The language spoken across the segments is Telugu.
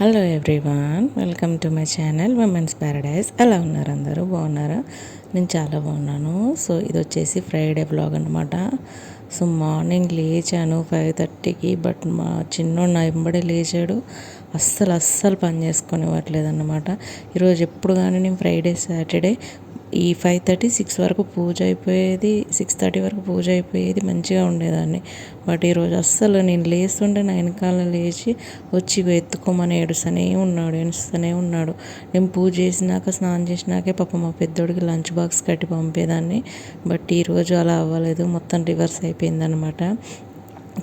Hello everyone welcome to my channel women's paradise ఎలా ఉన్నారు అందరూ? బాగున్నారా? నేను చాలా బాగున్నాను. సో ఇది వచ్చేసి ఫ్రైడే బ్లాగ్ అనమాట సో మార్నింగ్ లేచాను ఫైవ్ థర్టీకి బట్ మా చిన్నోడు నా వెంబడే లేచాడు. అస్సలు అస్సలు పని చేసుకునేవ్వట్లేదు అనమాట ఈరోజు ఎప్పుడు కానీ నేను ఫ్రైడే సాటర్డే ఈ ఫైవ్ థర్టీ సిక్స్ వరకు పూజ అయిపోయేది సిక్స్ థర్టీ వరకు పూజ అయిపోయేది మంచిగా ఉండేదాన్ని. బట్ ఈరోజు అస్సలు నేను లేస్తుంటే నా వెనకాల లేచి వచ్చి ఎత్తుకోమని ఏడుస్తూనే ఉన్నాడు ఏడుస్తూనే ఉన్నాడు. నేను పూజ చేసినాక స్నానం చేసినాకే పాప మా పెద్దోడికి లంచ్ బాక్స్ కట్టి పంపేదాన్ని. బట్ ఈరోజు అలా అవ్వలేదు మొత్తం రివర్స్ అయిపోయిందనమాట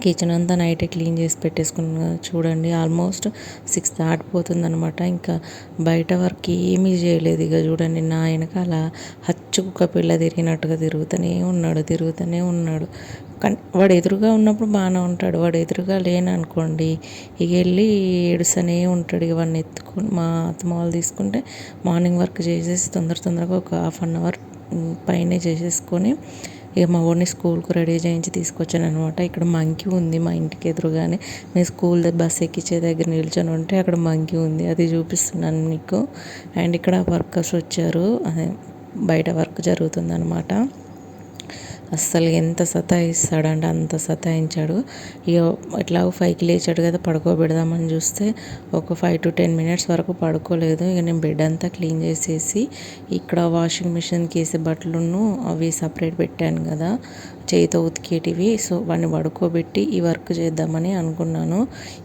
కిచెన్ అంతా నైటే క్లీన్ చేసి పెట్టేసుకున్న చూడండి ఆల్మోస్ట్ సిక్స్ దాటిపోతుంది అనమాట ఇంకా బయట వర్క్ ఏమీ చేయలేదు. ఇక చూడండి నా వెనకాల హచ్చు కుక్క పిల్ల తిరిగినట్టుగా తిరుగుతూనే ఉన్నాడు తిరుగుతూనే ఉన్నాడు. కానీ వాడు ఎదురుగా ఉన్నప్పుడు బాగానే ఉంటాడు. వాడు ఎదురుగా లేననుకోండి ఇక వెళ్ళి ఏడుసనే ఉంటాడు. ఇక వాడిని ఎత్తుకొని మా అత్తమ్మ వాళ్ళు తీసుకుంటే మార్నింగ్ వర్క్ చేసేసి తొందర తొందరగా ఒక హాఫ్ అన్ అవర్ పైనే చేసేసుకొని ఇక మా వాడిని స్కూల్కి రెడీ చేయించి తీసుకొచ్చాను అనమాట ఇక్కడ మంకీ ఉంది మా ఇంటికి ఎదురుగానే. నేను స్కూల్ బస్ ఎక్కించే దగ్గర నిల్చొని ఉంటే అక్కడ మంకీ ఉంది. అది చూపిస్తున్నాను మీకు. అండ్ ఇక్కడ వర్కర్స్ వచ్చారు. అదే బయట వర్క్ జరుగుతుందనమాట అస్సలు ఎంత సతాయిస్తాడంటే అంత సతాయించాడు. ఇక ఎట్లా ఫైవ్కి లేచాడు కదా పడుకోబెడదామని చూస్తే ఒక ఫైవ్ టు టెన్ మినిట్స్ వరకు పడుకోలేదు. ఇక నేను బెడ్ అంతా క్లీన్ చేసేసి ఇక్కడ వాషింగ్ మిషన్కి వేసే బట్టలను అవి సపరేట్ పెట్టాను కదా. చేయితో ఉతికేటివి. సో వాడిని పడుకోబెట్టి ఈ వర్క్ చేద్దామని అనుకున్నాను.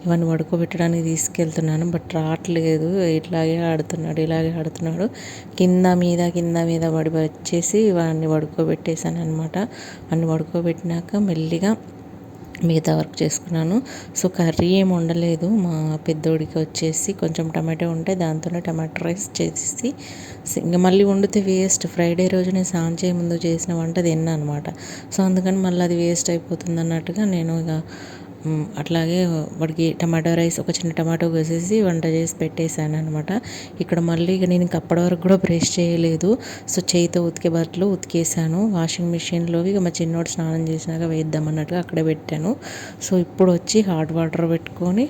ఇవన్నీ పడుకోబెట్టడానికి తీసుకెళ్తున్నాను బట్ రావట్లేదు. ఇట్లాగే ఆడుతున్నాడు ఇలాగే ఆడుతున్నాడు. కింద మీద కింద మీద పడి వచ్చేసి వాడిని పడుకోబెట్టేశాను అనమాట వాడిని పడుకోబెట్టినాక మెల్లిగా మిగతా వర్క్ చేసుకున్నాను. సో కర్రీ ఏం వండలేదు. మా పెద్దోడికి వచ్చేసి కొంచెం టమాటో ఉంటే దాంతోనే టమాటో రైస్ చేసి ఇంకా మళ్ళీ వండితే వేస్ట్. ఫ్రైడే రోజు నేను స్నానం చేయ ముందు చేసిన వంట తిన్నా అనమాట సో అందుకని మళ్ళీ అది వేస్ట్ అయిపోతుంది అన్నట్టుగా నేను ఇక అట్లాగే వాడికి టమాటో రైస్ ఒక చిన్న టమాటో వేసేసి వంట చేసి పెట్టేశాను అనమాట ఇక్కడ మళ్ళీ ఇక నేను అప్పటి వరకు కూడా బ్రష్ చేయలేదు. సో చేయితో ఉతికే బట్టలు ఉతికేసాను వాషింగ్ మిషన్లో ఇక మా చిన్నోడు స్నానం చేసినాక వేద్దాం అన్నట్టుగా అక్కడే పెట్టాను. సో ఇప్పుడు వచ్చి హాట్ వాటర్ పెట్టుకొని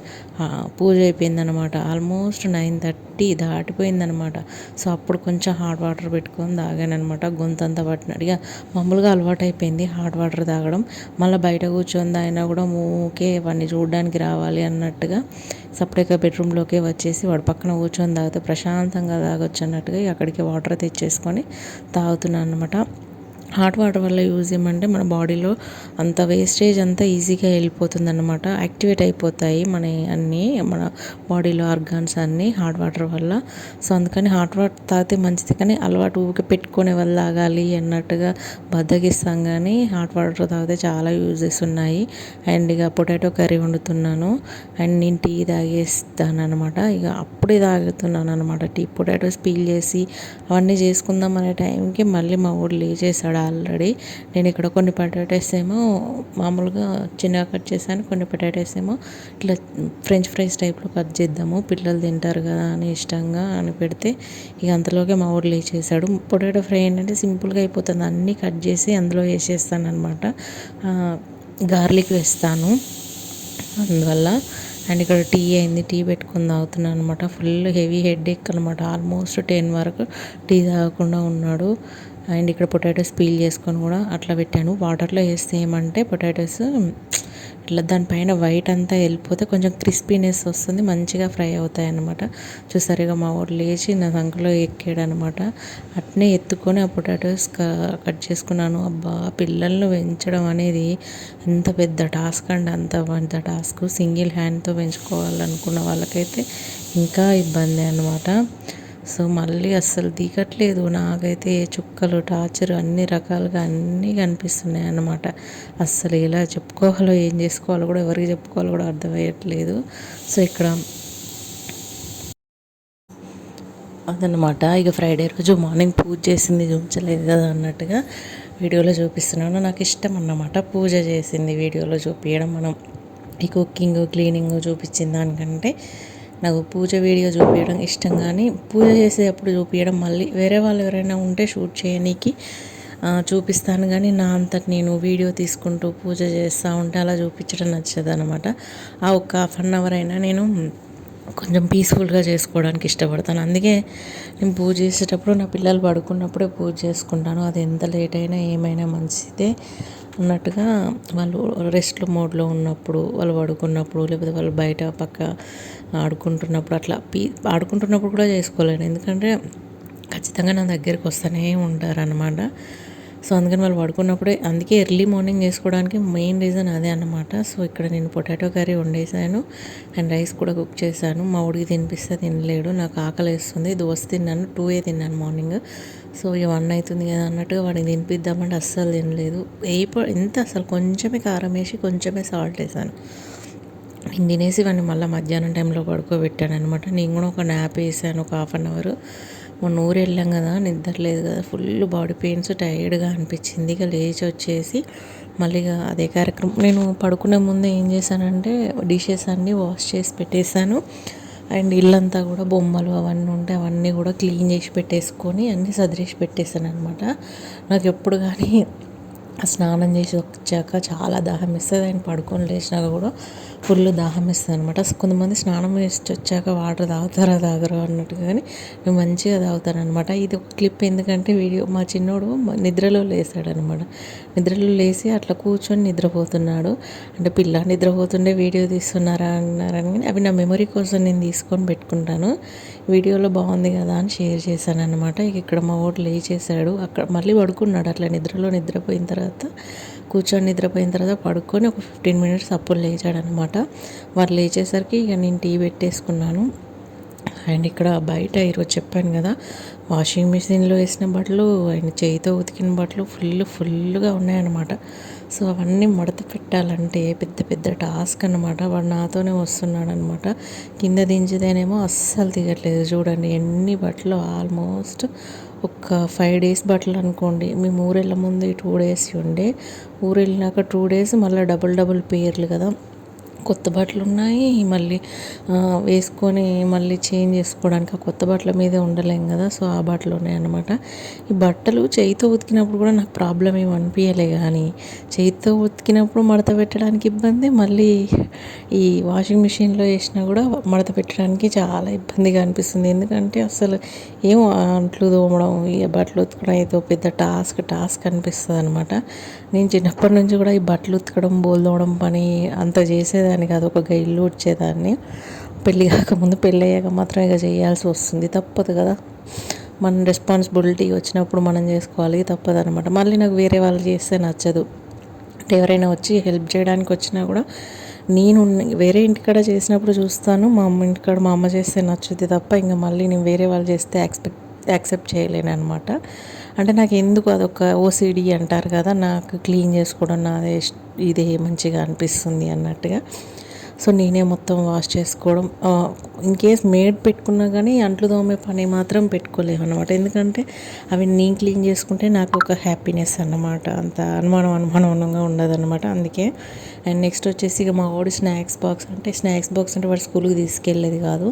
పూజ అయిపోయిందనమాట ఆల్మోస్ట్ నైన్ థర్టీ దాటిపోయిందనమాట సో అప్పుడు కొంచెం హాట్ వాటర్ పెట్టుకొని తాగానమాట గొంతంతా పట్టినట్టుగా. ఇక మామూలుగా అలవాటు అయిపోయింది హాట్ వాటర్ తాగడం. మళ్ళీ బయట కూర్చొని తాగినా కూడా మూకి వాడిని చూడడానికి రావాలి అన్నట్టుగా సపరేట్గా బెడ్రూమ్లోకే వచ్చేసి వాడు పక్కన కూర్చొని తాగితే ప్రశాంతంగా తాగొచ్చు అన్నట్టుగా అక్కడికి వాటర్ తెచ్చేసుకొని తాగుతున్నాను అనమాట హాట్ వాటర్ వల్ల యూజ్ ఏమంటే మన బాడీలో అంత వేస్టేజ్ అంతా ఈజీగా వెళ్ళిపోతుంది అనమాట యాక్టివేట్ అయిపోతాయి మన అన్నీ మన బాడీలో ఆర్గాన్స్ అన్నీ హాట్ వాటర్ వల్ల. సో అందుకని హాట్ వాటర్ తాగితే మంచిది. కానీ అలవాటు ఊరికే పెట్టుకునే వల్ల తాగాలి అన్నట్టుగా బద్దగిస్తాం కానీ హాట్ వాటర్ తాగితే చాలా యూజెస్ ఉన్నాయి. అండ్ ఇక పొటాటో కర్రీ వండుతున్నాను. అండ్ నేను టీ తాగేస్తాను అనమాట ఇక అప్పుడే తాగుతున్నాను అనమాట టీ పొటాటోస్ పీల్ చేసి అవన్నీ చేసుకుందాం అనే టైంకి మళ్ళీ మా ఊరు లేచేసాడు ఆల్రెడీ నేను ఇక్కడ కొన్ని పొటాటోస్ ఏమో మామూలుగా చిన్నగా కట్ చేశాను కొన్ని పొటాటోస్ ఏమో ఇట్లా ఫ్రెంచ్ ఫ్రైస్ టైప్లో కట్ చేద్దాము పిల్లలు తింటారు కదా అని ఇష్టంగా అని పెడితే ఇక అంతలోకే మా ఊరు లేచేసాడు పొటాటో ఫ్రై ఏంటంటే సింపుల్గా అయిపోతుంది అన్నీ కట్ చేసి అందులో వేసేస్తాను అనమాట గార్లిక్ వేస్తాను అందువల్ల అండ్ ఇక్కడ టీ అయింది టీ పెట్టుకుని తాగుతున్నాను అనమాట ఫుల్ హెవీ హెడ్ ఎక్ అనమాట ఆల్మోస్ట్ టెన్ వరకు టీ తాగకుండా ఉన్నాడు. అండ్ ఇక్కడ పొటాటోస్ పీల్ చేసుకొని కూడా అట్లా పెట్టాను. వాటర్లో వేస్తే ఏమంటే పొటాటోస్ ఇట్లా దానిపైన వైట్ అంతా వెళ్ళిపోతే కొంచెం క్రిస్పీనెస్ వస్తుంది మంచిగా ఫ్రై అవుతాయి అనమాట చూసారుగా మా ఊరు లేచి నా సంకలో ఎక్కాడు అనమాట అట్నే ఎత్తుకొని ఆ పొటాటోస్ కట్ చేసుకున్నాను. అబ్బా పిల్లలను పెంచడం అనేది ఎంత పెద్ద టాస్క్ అండి. అంత పెద్ద టాస్క్. సింగిల్ హ్యాండ్తో పెంచుకోవాలనుకున్న వాళ్ళకైతే ఇంకా ఇబ్బంది అనమాట సో మళ్ళీ అస్సలు దిగట్లేదు. నాకైతే చుక్కలు టార్చర్ అన్ని రకాలుగా అన్నీ కనిపిస్తున్నాయి అన్నమాట. అస్సలు ఎలా చెప్పుకోవాలో ఏం చేసుకోవాలో కూడా ఎవరికి చెప్పుకోవాలో కూడా అర్థమయ్యట్లేదు. సో ఇక్కడ అదనమాట ఇక ఫ్రైడే రోజు మార్నింగ్ పూజ చేసింది చూపించలేదు కదా అన్నట్టుగా వీడియోలో చూపిస్తున్నాను. నాకు ఇష్టం అన్నమాట పూజ చేసింది వీడియోలో చూపించడం. మనం ఈ కుకింగ్ క్లీనింగ్ చూపించిన దానికంటే నాకు పూజ వీడియో చూపించడం ఇష్టం కానీ పూజ చేసేటప్పుడు చూపించడం మళ్ళీ వేరే వాళ్ళు ఎవరైనా ఉంటే షూట్ చేయనీకి చూపిస్తాను కానీ నా అంతటి నేను వీడియో తీసుకుంటూ పూజ చేస్తూ ఉంటే అలా చూపించడం నచ్చదు అనమాట ఆ ఒక్క హాఫ్ అన్ అవర్ అయినా నేను కొంచెం పీస్ఫుల్గా చేసుకోవడానికి ఇష్టపడతాను. అందుకే నేను పూజ చేసేటప్పుడు నా పిల్లలు పడుకున్నప్పుడే పూజ చేసుకుంటాను. అది ఎంత లేట్ అయినా ఏమైనా మంచిదే. ఉన్నట్టుగా వాళ్ళు రెస్ట్ మోడ్లో ఉన్నప్పుడు వాళ్ళు పడుకున్నప్పుడు లేకపోతే వాళ్ళు బయట పక్క ఆడుకుంటున్నప్పుడు అట్లా పీ ఆడుకుంటున్నప్పుడు కూడా చేసుకోలేను. ఎందుకంటే ఖచ్చితంగా నా దగ్గరికి వస్తూనే ఉంటారనమాట సో అందుకని వాళ్ళు పడుకున్నప్పుడే అందుకే ఎర్లీ మార్నింగ్ చేసుకోవడానికి మెయిన్ రీజన్ అదే అనమాట సో ఇక్కడ నేను పొటాటో కర్రీ వండేసాను అండ్ రైస్ కూడా కుక్ చేశాను. మా ఉడికి తినిపిస్తే తినలేడు నాకు ఆకలి వేస్తుంది దోశ తిన్నాను టూ ఏ తిన్నాను మార్నింగ్. సో ఇక వన్ అవుతుంది కదా అన్నట్టుగా వాడిని తినిపిద్దామంటే అస్సలు తినలేదు. ఏ ఎంత అసలు కొంచెమే కారం వేసి కొంచెమే సాల్ట్ వేసాను. నేను తినేసి వాడిని మళ్ళీ మధ్యాహ్నం టైంలో పడుకోబెట్టాను అనమాట నేను కూడా ఒక న్యాప్ వేసాను ఒక హాఫ్ అన్ అవర్. మొన్న ఊరు వెళ్ళాం కదా నిద్ర లేదు కదా ఫుల్ బాడీ పెయిన్స్ టైర్డ్గా అనిపించింది. ఇక లేచి వచ్చేసి మళ్ళీ అదే కార్యక్రమం. నేను పడుకునే ముందే ఏం చేశానంటే డిషెస్ అన్నీ వాష్ చేసి పెట్టేశాను. అండ్ ఇల్లంతా కూడా బొమ్మలు అవన్నీ ఉంటే అవన్నీ కూడా క్లీన్ చేసి పెట్టేసుకొని అన్నీ సదిరేసి పెట్టేశాను అనమాట నాకు ఎప్పుడు కానీ స్నానం చేసి వచ్చాక చాలా దాహం ఇస్తుంది ఆయన పడుకొని లేచినాక కూడా ఫుల్ దాహం ఇస్తుంది అనమాట కొంతమంది స్నానం చేసి వచ్చాక వాటర్ తాగుతారా తాగరు అన్నట్టు కానీ మంచిగా తాగుతాను అనమాట ఇది ఒక క్లిప్ ఎందుకంటే వీడియో మా చిన్నోడు నిద్రలో లేసాడనమాట నిద్రలో లేచి అట్లా కూర్చొని నిద్రపోతున్నాడు. అంటే పిల్ల నిద్రపోతుండే వీడియో తీస్తున్నారా అన్నారని కానీ అవి నా మెమరీ కోసం నేను తీసుకొని పెట్టుకుంటాను. వీడియోలో బాగుంది కదా అని షేర్ చేశాను అనమాట ఇక ఇక్కడ మా ఓటు లేచేసాడు అక్కడ మళ్ళీ పడుకున్నాడు అట్లా నిద్రలో నిద్రపోయిన తర్వాత. కూర్చొని నిద్రపోయిన తర్వాత పడుకొని ఒక ఫిఫ్టీన్ మినిట్స్ అప్పుడు లేచాడనమాట. వారు లేచేసరికి ఇక నేను టీ పెట్టేసుకున్నాను. అండ్ ఇక్కడ బయట ఈరోజు చెప్పాను కదా వాషింగ్ మిషన్లో వేసిన బట్టలు ఆయన చేయితో ఉతికిన బట్టలు ఫుల్ ఫుల్గా ఉన్నాయన్నమాట. సో అవన్నీ మడత పెట్టాలంటే పెద్ద పెద్ద టాస్క్ అనమాట వాడు నాతోనే వస్తున్నాడు అనమాట కింద దించితేనేమో అస్సలు దిగట్లేదు చూడండి ఎన్ని బట్టలు ఆల్మోస్ట్ ఒక ఫైవ్ డేస్ బట్టలు అనుకోండి. మేము ఊరెళ్ళ ముందు టూ డేస్ ఉండే. ఊరెళ్ళినాక టూ డేస్ మళ్ళీ డబుల్ డబుల్ పేర్లు కదా. కొత్త బట్టలు ఉన్నాయి మళ్ళీ వేసుకొని మళ్ళీ చేంజ్ చేసుకోవడానికి ఆ కొత్త బట్టల మీదే ఉండలేం కదా సో ఆ బట్టలు ఉన్నాయన్నమాట ఈ బట్టలు చేయితో ఉతికినప్పుడు కూడా నాకు ప్రాబ్లం ఏమి అనిపించలే కానీ చేయితో ఉతికినప్పుడు మడత పెట్టడానికి ఇబ్బంది మళ్ళీ ఈ వాషింగ్ మిషన్లో వేసినా కూడా మడత పెట్టడానికి చాలా ఇబ్బందిగా అనిపిస్తుంది. ఎందుకంటే అసలు ఏం అంట్లు తోమడం ఈ బట్టలు ఉతకడం ఏదో పెద్ద టాస్క్ టాస్క్ అనిపిస్తుంది అనమాట నేను చిన్నప్పటి నుంచి కూడా ఈ బట్టలు ఉతకడం బోల్ తోమడం పని అంత చేసేదాన్ని కాదు. ఒక ఇల్లు వచ్చేదాన్ని. పెళ్ళి కాకముందు పెళ్ళి అయ్యాక మాత్రం ఇక చేయాల్సి వస్తుంది. తప్పదు కదా. మన రెస్పాన్సిబిలిటీ వచ్చినప్పుడు మనం చేసుకోవాలి. తప్పదు అనమాట మళ్ళీ నాకు వేరే వాళ్ళు చేస్తే నచ్చదు. అంటే ఎవరైనా వచ్చి హెల్ప్ చేయడానికి వచ్చినా కూడా నేను వేరే ఇంటికాడ చేసినప్పుడు చూస్తాను. మా అమ్మ ఇంటికాడ మా అమ్మ చేస్తే నచ్చుద్ది తప్ప ఇంకా మళ్ళీ నేను వేరే వాళ్ళు చేస్తే యాక్సెప్ట్ యాక్సెప్ట్ చేయలేను అనమాట అంటే నాకు ఎందుకు అదొక ఓసిడి అంటారు కదా నాకు క్లీన్ చేసుకోవడం నాదే ఇదే మంచిగా అనిపిస్తుంది అన్నట్టుగా. సో నేనే మొత్తం వాష్ చేసుకోవడం ఇన్ కేస్ మేడ్ పెట్టుకున్నా కానీ అంట్లు తోమే పని మాత్రం పెట్టుకోలేము అనమాట ఎందుకంటే అవి నేను క్లీన్ చేసుకుంటే నాకు ఒక హ్యాపీనెస్ అన్నమాట. అంత అనుమానం అనుమానంగా ఉండదు అనమాట అందుకే. అండ్ నెక్స్ట్ వచ్చేసి ఇక మా వాడు స్నాక్స్ బాక్స్ అంటే స్నాక్స్ బాక్స్ అంటే వాడు స్కూల్కి తీసుకెళ్ళేది కాదు.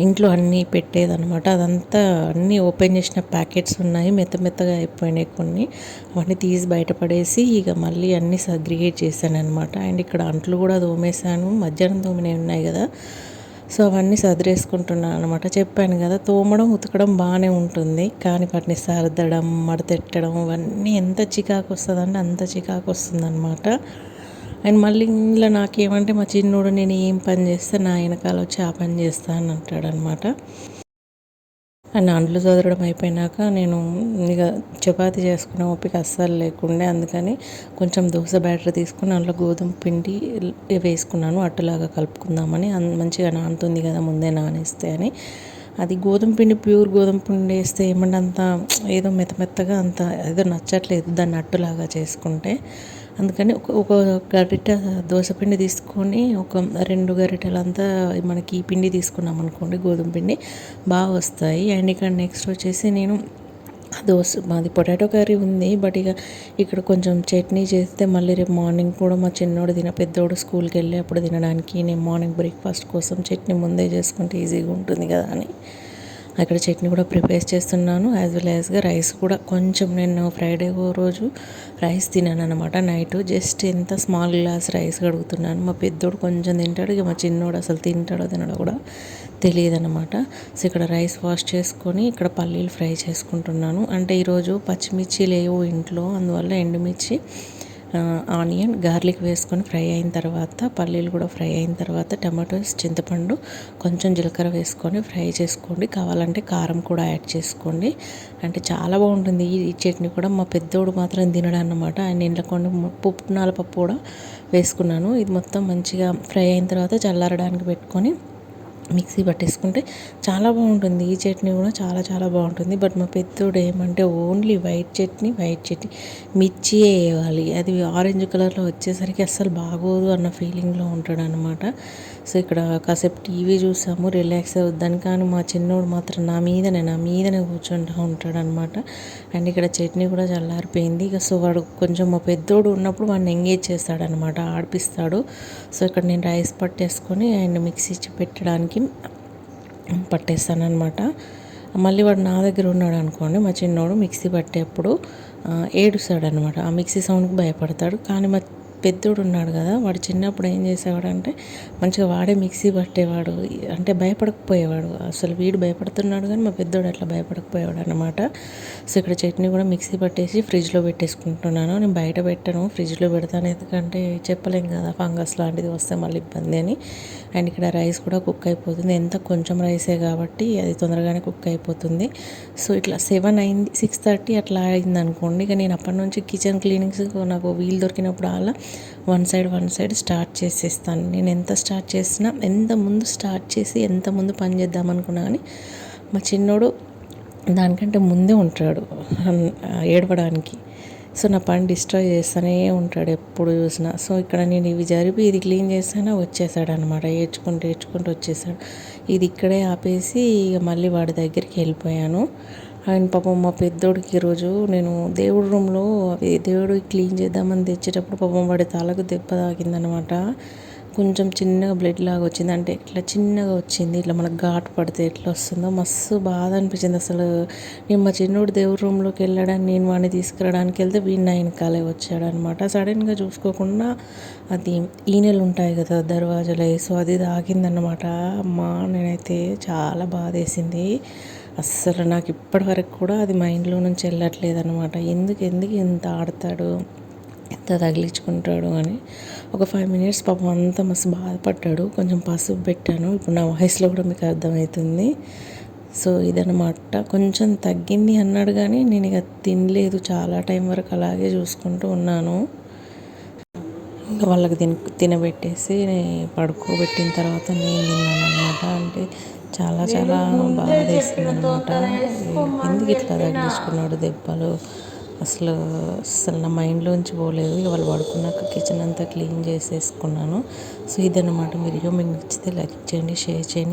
ఇంట్లో అన్నీ పెట్టేదనమాట అదంతా అన్నీ ఓపెన్ చేసిన ప్యాకెట్స్ ఉన్నాయి. మెత్త మెత్తగా అయిపోయినాయి కొన్ని. అవన్నీ తీసి బయటపడేసి ఇక మళ్ళీ అన్నీ సగ్రిగేట్ చేశాను అనమాట అండ్ ఇక్కడ అంట్లు కూడా తోమేశాను. మధ్యాహ్నం తోమినవి ఉన్నాయి కదా. సో అవన్నీ సదిరేసుకుంటున్నాను అనమాట చెప్పాను కదా తోమడం ఉతకడం బాగానే ఉంటుంది. కానీ వాటిని సర్దడం మడతెట్టడం ఇవన్నీ ఎంత చికాకు వస్తుందంటే అంత చికాకు వస్తుంది అనమాట అండ్ మళ్ళీ ఇంట్లో నాకేమంటే మా చిన్నోడు నేను ఏం పని చేస్తే నా వెనకాల వచ్చి ఆ పని చేస్తా అని అంటాడు అండ్ చదవడం అయిపోయినాక నేను ఇక చపాతి చేసుకునే ఓపిక అస్సలు లేకుండే అందుకని కొంచెం దోశ బ్యాటర్ తీసుకుని అందులో గోధుమ పిండి వేసుకున్నాను అట్టులాగా కలుపుకుందామని. మంచిగా నానుతుంది కదా ముందే నానేస్తే అని. అది గోధుమ పిండి ప్యూర్ గోధుమ పిండి వేస్తే ఏమంటే అంత ఏదో మెత్త మెత్తగా అంత ఏదో నచ్చట్లేదు దాన్ని అట్టులాగా చేసుకుంటే. అందుకని ఒక ఒక గరిట దోశపిండి తీసుకొని ఒక రెండు గరిటెలంతా మనకి ఈ పిండి తీసుకున్నాం అనుకోండి గోధుమ పిండి బాగా వస్తాయి. అండ్ ఇక్కడ నెక్స్ట్ వచ్చేసి నేను దోశ మాది పొటాటో కర్రీ ఉంది బట్ ఇక ఇక్కడ కొంచెం చట్నీ చేస్తే మళ్ళీ రేపు మార్నింగ్ కూడా మా చిన్నోడు తిన పెద్దోడు స్కూల్కి వెళ్ళి అప్పుడు తినడానికి నేను మార్నింగ్ బ్రేక్ఫాస్ట్ కోసం చట్నీ ముందే చేసుకుంటే ఈజీగా ఉంటుంది కదా అని. అక్కడ చట్నీ కూడా ప్రిపేర్ చేస్తున్నాను యాజ్ వెల్ యాజ్గా రైస్ కూడా కొంచెం నేను ఫ్రైడే రోజు రైస్ తినాను అనమాట నైట్. జస్ట్ ఎంత స్మాల్ గ్లాస్ రైస్ కడుగుతున్నాను. మా పెద్దోడు కొంచెం తింటాడు ఇక మా చిన్నోడు అసలు తింటాడో తినడో కూడా తెలియదనమాట సో ఇక్కడ రైస్ వాష్ చేసుకొని ఇక్కడ పల్లీలు ఫ్రై చేసుకుంటున్నాను. అంటే ఈరోజు పచ్చిమిర్చి లేవు ఇంట్లో అందువల్ల ఎండుమిర్చి ఆనియన్ గార్లిక్ వేసుకొని ఫ్రై అయిన తర్వాత పల్లీలు కూడా ఫ్రై అయిన తర్వాత టమాటోస్ చింతపండు కొంచెం జీలకర్ర వేసుకొని ఫ్రై చేసుకోండి. కావాలంటే కారం కూడా యాడ్ చేసుకోండి. అంటే చాలా బాగుంటుంది. ఈ చట్నీ కూడా మా పెద్దోడు మాత్రం తినడం అన్నమాట ఆయన ఇంట్లో కొన్ని పప్పు నాలపప్పు కూడా వేసుకున్నాను. ఇది మొత్తం మంచిగా ఫ్రై అయిన తర్వాత చల్లారడానికి పెట్టుకొని మిక్సీ పట్టేసుకుంటే చాలా బాగుంటుంది. ఈ చట్నీ కూడా చాలా చాలా బాగుంటుంది. బట్ మా పెద్దోడు ఏమంటే only white chutney white chutney. మిర్చి వేయాలి. అది ఆరెంజ్ కలర్లో వచ్చేసరికి అస్సలు బాగోదు అన్న ఫీలింగ్లో ఉంటాడు అనమాట సో ఇక్కడ కాసేపు టీవీ చూసాము. రిలాక్స్ అవుద్దాను. కానీ మా చిన్నోడు మాత్రం నా మీదనే నా మీదనే కూర్చుంటూ ఉంటాడు అనమాట అండ్ ఇక్కడ చట్నీ కూడా చల్లారిపోయింది. ఇక సో వాడు కొంచెం మా పెద్దోడు ఉన్నప్పుడు వాడిని ఎంగేజ్ చేస్తాడనమాట ఆడిపిస్తాడు. సో ఇక్కడ నేను రైస్ పట్టేసుకొని అండ్ మిక్సీ పెట్టడానికి పట్టేస్తాను పట్టేస్తానమాట మళ్ళీ వాడు నా దగ్గర ఉన్నాడు అనుకోండి మా చిన్నోడు మిక్సీ పట్టేప్పుడు ఏడుస్తాడనమాట ఆ మిక్సీ సౌండ్కి భయపడతాడు. కానీ మా పెద్దోడు ఉన్నాడు కదా వాడు చిన్నప్పుడు ఏం చేసేవాడు అంటే మంచిగా వాడే మిక్సీ పట్టేవాడు అంటే భయపడకపోయేవాడు. అసలు వీడు భయపడుతున్నాడు కానీ మా పెద్దోడు అట్లా భయపడకపోయేవాడు అనమాట సో ఇక్కడ చట్నీ కూడా మిక్సీ పట్టేసి ఫ్రిడ్జ్లో పెట్టేసుకుంటున్నాను. నేను బయట పెట్టాను ఫ్రిడ్జ్లో పెడతాను ఎందుకంటే చెప్పలేం కదా ఫంగస్ లాంటిది వస్తే మళ్ళీ ఇబ్బంది అని. అండ్ ఇక్కడ రైస్ కూడా కుక్ అయిపోతుంది. ఎంత కొంచెం రైసే కాబట్టి అది తొందరగానే కుక్ అయిపోతుంది. సో ఇట్లా సెవెన్ అయింది సిక్స్ థర్టీ అట్లా అయింది అనుకోండి ఇక నేను అప్పటి నుంచి కిచెన్ క్లీనింగ్స్ నాకు వీలు దొరికినప్పుడు అలా one side one side start చేసేస్తాను. నేను ఎంత స్టార్ట్ చేసినా ఎంత ముందు స్టార్ట్ చేసి ఎంత ముందు పని చేద్దాం అనుకున్నా కానీ మా చిన్నోడు దానికంటే ముందే ఉంటాడు ఏడవడానికి. సో నా పని డిస్ట్రాయ్ చేస్తూనే ఉంటాడు ఎప్పుడు చూసినా. సో ఇక్కడ నేను ఇవి జరిపి ఇది క్లీన్ చేస్తానే వచ్చేసాడు అనమాట ఏడ్చుకుంటూ ఏడ్చుకుంటూ వచ్చేసాడు ఇది ఇక్కడే ఆపేసి ఇక మళ్ళీ వాడి దగ్గరికి వెళ్ళిపోయాను. ఆయన పాపం మా పెద్దోడికి ఈరోజు నేను దేవుడి రూమ్లో అవి దేవుడు క్లీన్ చేద్దామని తెచ్చేటప్పుడు పాపం వాడి తలకు దెబ్బ తాకిందనమాట. కొంచెం చిన్నగా బ్లడ్ లాగా వచ్చింది. అంటే ఇట్లా చిన్నగా వచ్చింది. ఇట్లా మనకు ఘాటు పడితే ఎట్లా వస్తుందో మస్తు బాధ అనిపించింది అసలు. నేను మా చిన్నోడు దేవుడి రూమ్లోకి వెళ్ళడానికి నేను వాడిని తీసుకురావడానికి వెళ్తే వీడిని ఆయన కాలే వచ్చాడనమాట. సడన్గా చూసుకోకుండా అది ఈనెలు ఉంటాయి కదా దర్వాజాలు సో అది తాగిందనమాట అమ్మ నేనైతే చాలా బాధ వేసింది అస్సలు నాకు ఇప్పటి వరకు కూడా అది మైండ్లో నుంచి వెళ్ళట్లేదు అనమాట ఎందుకు ఎందుకు ఎంత ఆడతాడు ఎంత తగిలించుకుంటాడు అని. ఒక ఫైవ్ మినిట్స్ పాపం అంతా మస్తు బాధపడ్డాడు. కొంచెం పసుపు పెట్టాను. ఇప్పుడు నా వాయిస్లో కూడా మీకు అర్థమవుతుంది. సో ఇదనమాట కొంచెం తగ్గింది అన్నాడు కానీ నేను ఇక తినలేదు. చాలా టైం వరకు అలాగే చూసుకుంటూ ఉన్నాను. ఇంకా వాళ్ళకి తిన తినబెట్టేసి పడుకోబెట్టిన తర్వాత నేను తిన్నాను అనమాట అంటే చాలా చాలా బాధ అనమాట ఎందుకు ఇట్లా తగిలించుకున్నాడు దెబ్బలు? అసలు అసలు నా మైండ్లోంచి పోలేదు. ఇక వాళ్ళు పడుకున్నాక కిచెన్ అంతా క్లీన్ చేసేసుకున్నాను. సో ఇదన్నమాట. వీడియో మీకు నచ్చితే లైక్ చేయండి షేర్ చేయండి.